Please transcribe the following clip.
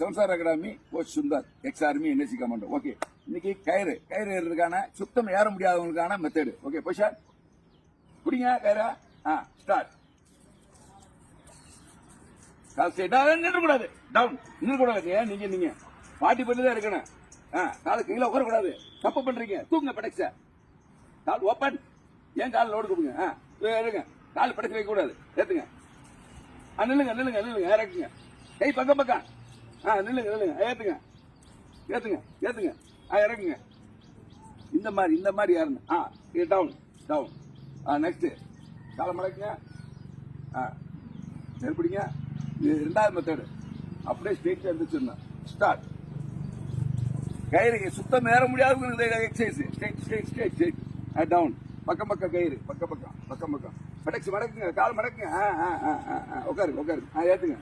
Samsara academy coach Sundar ex army NSC commando okay இன்னைக்கு கயிறு. கயிறு ஏறுறதுக்கான சுத்தம் ஏற முடியாதவங்களுக்கான மெத்தடு ஓகே பொஷா பிடிங்க கயிறா. ஆ ஸ்டார்ட் கால் ஸ்ட்ரைட்டா நின்று கூடாது டவுன் நின்று கூடாது ஏன் நீங்க நீங்க? பாட்டி பண்ணி தான் இருக்கணும். ஆ கால கீழே உட்கார கூடாது தப்பு பண்றீங்க. தூங்க படைச்ச கால் ஓப்பன் ஏன் கால் லோடு கொடுங்க? ஆ எடுங்க கால் படைச்சு வைக்க கூடாது ஏத்துங்க. ஆ நில்லுங்க நில்லுங்க நில்லுங்க. இறக்குங்க கை பக்கம் பக்கம். ஆ நில்லுங்க நில்லுங்க. ஏற்றுங்க ஏற்றுங்க ஏற்றுங்க ஆ இறங்குங்க. இந்த மாதிரி இந்த மாதிரி யாருங்க ஆ டவுன் டவுன் ஆ நெக்ஸ்ட்டு காலை மடக்குங்க. ஆ நெருப்பிடிங்க இது ரெண்டாவது மெத்தடு அப்படியே ஸ்ட்ரெயிட்டாக இருந்துச்சுருந்தேன் ஸ்டார்ட் கயிறு சுத்தம் ஏற முடியாது exercise straight straight straight straight down பக்கம் பக்கம் கயிறு. பக்கம் பக்கம் பக்கம் பக்கம். மடக்கு மடக்குங்க. கால் மடக்குங்க. ஆ ஆ ஆ ஆ, ஆ. உட்காருங்க ஆ ஏற்றுங்க